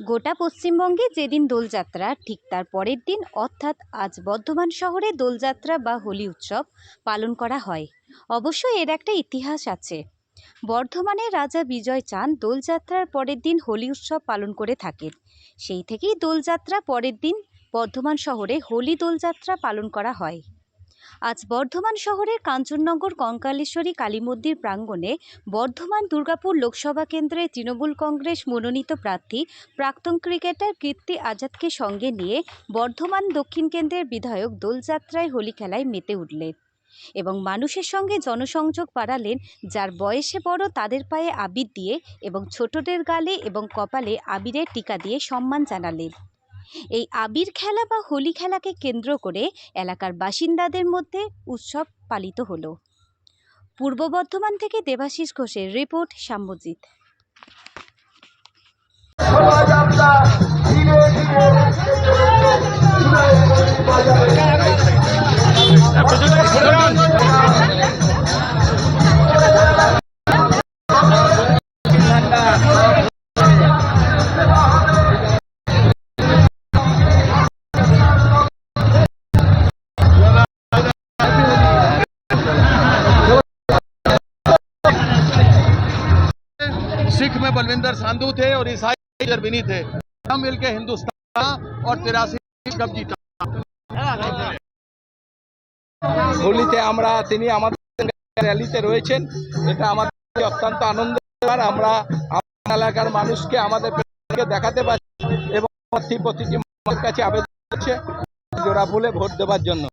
গোটা পশ্চিমবঙ্গে যেদিন দোলযাত্রা, ঠিক তার পরের দিন অর্থাৎ আজ বর্ধমান শহরে দোলযাত্রা বা হোলি উৎসব পালন করা হয়। অবশ্য এর একটা ইতিহাস আছে। বর্ধমানের রাজা বিজয় চাঁদ দোলযাত্রার পরের দিন হোলি উৎসব পালন করে থাকেন। সেই থেকেই দোলযাত্রা পরের দিন বর্ধমান শহরে হোলি দোলযাত্রা পালন করা হয়। আজ বর্ধমান শহরের কাঞ্চননগর, কঙ্কালেশ্বরী কালী মন্দির প্রাঙ্গণে বর্ধমান দুর্গাপুর লোকসভা কেন্দ্রে তৃণমূল কংগ্রেস মনোনীত প্রার্থী প্রাক্তন ক্রিকেটার কীর্তি আজাদকে সঙ্গে নিয়ে বর্ধমান দক্ষিণ কেন্দ্রের বিধায়ক দোলযাত্রায় হোলি খেলায় মেতে উঠলেন এবং মানুষের সঙ্গে জনসংযোগ বাড়ালেন, যার বয়সে বড় তাদের পায়ে আবির দিয়ে এবং ছোটদের গালে এবং কপালে আবিরের টিকা দিয়ে সম্মান জানালেন। এই আবির খেলা বা হোলি খেলাকে কেন্দ্র করে এলাকার বাসিন্দাদের মধ্যে উৎসব পালিত হলো। পূর্ব বর্ধমান থেকে দেবাশিস ঘোষের রিপোর্ট, সাম্যজিৎ। सिख में बलविंदर सांधु थे और ईसाई जरबिनी थे हम मिलके हिंदुस्तान और तिरासी कब जीता হোলিতে আমরা তিনি আমাদের র্যালিতে রয়েছেন এটা আমাদের অত্যন্ত আনন্দ ব্যাপার। আমরা আমাদের এলাকার মানুষকে আমাদের প্রেরণাকে দেখাতে পারছি এবং প্রতি- প্রতিটি মানুষের কাছে আবেদন করছে জোড়া ফুলে ভোট দেওয়ার জন্য